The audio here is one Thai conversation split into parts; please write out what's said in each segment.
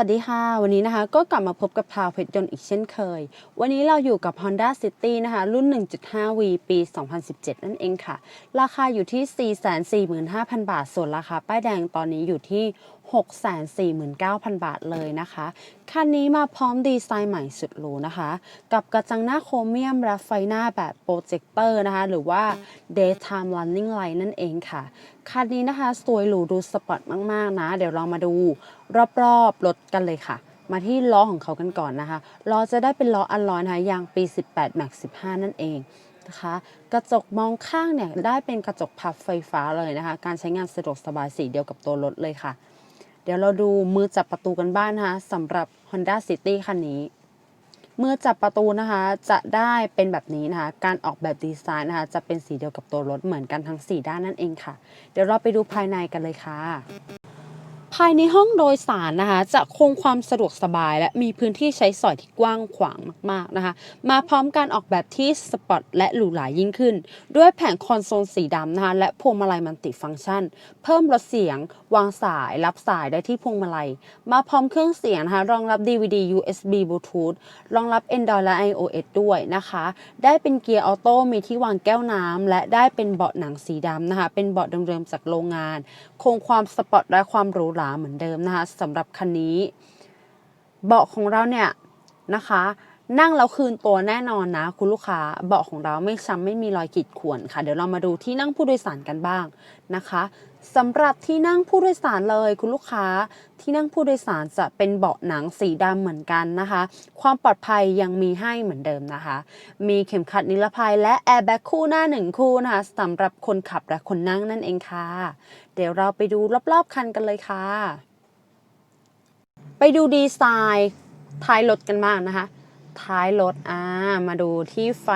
สวัสดีค่ะ วันนี้นะคะก็กลับมาพบกับพาวเพชรยนต์อีกเช่นเคย วันนี้เราอยู่กับ Honda City นะคะ รุ่น 1.5V ปี 2017 นั่นเองค่ะ ราคาอยู่ที่ 445,000 บาท ส่วนราคาป้ายแดงตอนนี้อยู่ที่ 649,000 บาทเลยนะคะ คันนี้มาพร้อมดีไซน์ใหม่สุดหรูนะคะ กับกระจังหน้าโครเมียมและไฟหน้าแบบโปรเจคเตอร์นะคะ หรือว่า daytime running light นั่นเองค่ะ คันนี้นะคะ สวยหรูดูสปอร์ตมาก ๆ นะ เดี๋ยวเรามาดูรอบ ๆ รถกันเลยค่ะ มาที่ล้อของเขากันก่อนนะคะ ล้อจะได้เป็นล้ออัลลอยนะคะยางปี 18 Max 15 นั่นเองนะคะกระจกมองข้างเนี่ยได้เป็นกระจกพับไฟฟ้าเลยนะคะ การใช้งานสะดวกสบายสีเดียวกับตัวรถเลยค่ะ ดี๋ยวเราดูมือจับประตูกันบ้างนะคะสำหรับ Honda City คันนี้ มือจับประตูนะคะจะได้เป็นแบบนี้นะคะการออกแบบดีไซน์นะคะจะเป็นสีเดียวกับตัวรถเหมือนกันทั้ง 4 ด้านนั่นเองค่ะ เดี๋ยวเราไปดูภายในกันเลยค่ะ ภายในห้องโดยสารนะคะจะคงความสะดวกสบาย และมีพื้นที่ใช้สอยที่กว้างขวางมากๆนะคะ มาพร้อมการออกแบบที่สปอร์ตและหรูหรายิ่งขึ้น ด้วยแผงคอนโซลสีดำนะคะและพวงมาลัยมัลติฟังก์ชัน เพิ่มลดเสียง วางสาย รับสายได้ที่พวงมาลัย มาพร้อมเครื่องเสียงนะคะรองรับ DVD USB Bluetooth รองรับ Android และ iOS ด้วยนะคะ ได้เป็นเกียร์ออโต้มีที่วางแก้วน้ำและได้เป็นเบาะหนังสีดำนะคะเป็นเบาะเดิมๆจากโรงงาน คงความสปอร์ตและความหรูหราเหมือนเดิมนะคะสำหรับคันนี้ เบาะของเราเนี่ยนะคะ นั่งแล้วคืนตัวแน่นอนนะ คุณลูกค้าเบาะของเราไม่ช้ำไม่มีรอยขีดข่วนค่ะ เดี๋ยวเรามาดูที่นั่งผู้โดยสารกันบ้างนะคะ สำหรับที่นั่งผู้โดยสารเลยคุณลูกค้าที่นั่งผู้โดยสารจะเป็นเบาะหนังสีดำเหมือนกันนะคะ ความปลอดภัยยังมีให้เหมือนเดิมนะคะ มีเข็มขัดนิรภัยและแอร์แบ็กคู่หน้าหนึ่งคู่นะคะสำหรับคนขับและคนนั่งนั่นเองค่ะ เดี๋ยวเราไปดูรอบๆคันกันเลยค่ะ ไปดูดีไซน์ท้ายรถกันบ้างนะคะ ท้ายรถอ่ามาดูที่ไฟ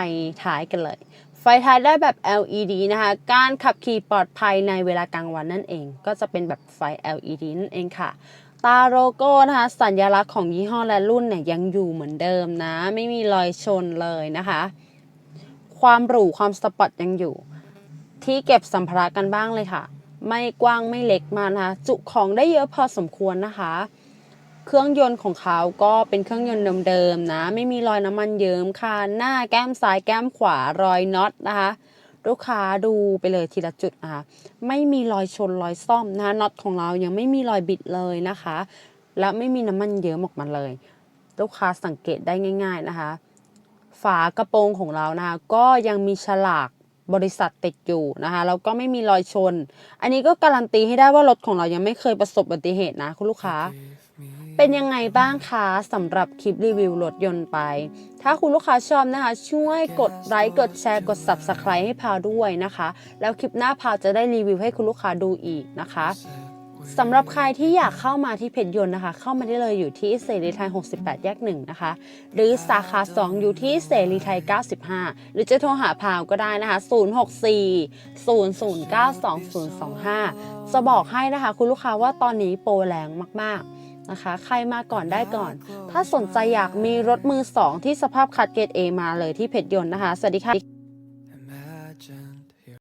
ท้ายกันเลย ไฟท้ายได้แบบ LED นะคะ การขับขี่ปลอดภัยในเวลากลางวันนั่นเอง ก็จะเป็นแบบไฟ LED นั่นเองค่ะ ตาโลโก้นะคะ สัญลักษณ์ของยี่ห้อและรุ่นเนี่ยยังอยู่เหมือนเดิมนะ ไม่มีรอยชนเลยนะคะ ความหรูความสปอร์ตยังอยู่ ที่เก็บสัมภาระกันบ้างเลยค่ะ ไม่กว้างไม่เล็กมากนะคะ จุของได้เยอะพอสมควรนะคะ เครื่องยนต์ของเขาก็เป็นเครื่องยนต์เดิมๆนะ ไม่มีรอยน้ำมันเยิ้มค่ะ หน้าแก้มซ้ายแก้มขวารอยน็อตนะคะ ลูกค้าดูไปเลยทีละจุดนะคะไม่มีรอยชนรอยซ่อมนะน็อตของเรายังไม่มีรอยบิดเลยนะคะ และไม่มีน้ำมันเยิ้มออกมาเลย ลูกค้าสังเกตได้ง่าย ๆนะคะ ฝากระโปรงของเรานะคะก็ยังมีฉลากบริษัทติดอยู่นะคะแล้วก็ไม่มีรอยชน อันนี้ก็การันตีให้ได้ว่ารถของเรายังไม่เคยประสบอุบัติเหตุนะคุณลูกค้า เป็นยังไงบ้างคะสำหรับคลิปรีวิวรถยนต์ไป ถ้าคุณลูกค้าชอบนะคะ ช่วยกดไลค์กดแชร์กด Subscribe ให้พาวด้วยนะคะ แล้วคลิปหน้าพาวจะได้รีวิวให้คุณลูกค้าดูอีกนะคะสำหรับใครที่อยากเข้ามาที่เพจยนต์นะคะ เข้ามาได้เลยอยู่ที่เสรีไทย 68 แยกหนึ่งนะคะ หรือสาขา 2 อยู่ที่เสรีไทย 95 หรือจะโทรหาพาวก็ได้นะคะ 064 009 2025 จะบอกให้นะคะ คุณลูกค้าว่าตอนนี้โปรแรงมากๆ นะคะ ใครมาก่อนได้ก่อน ถ้าสนใจอยากมีรถมือสองที่สภาพคัดเกรด A มาเลยที่เพชรยนต์นะคะ สวัสดีค่ะ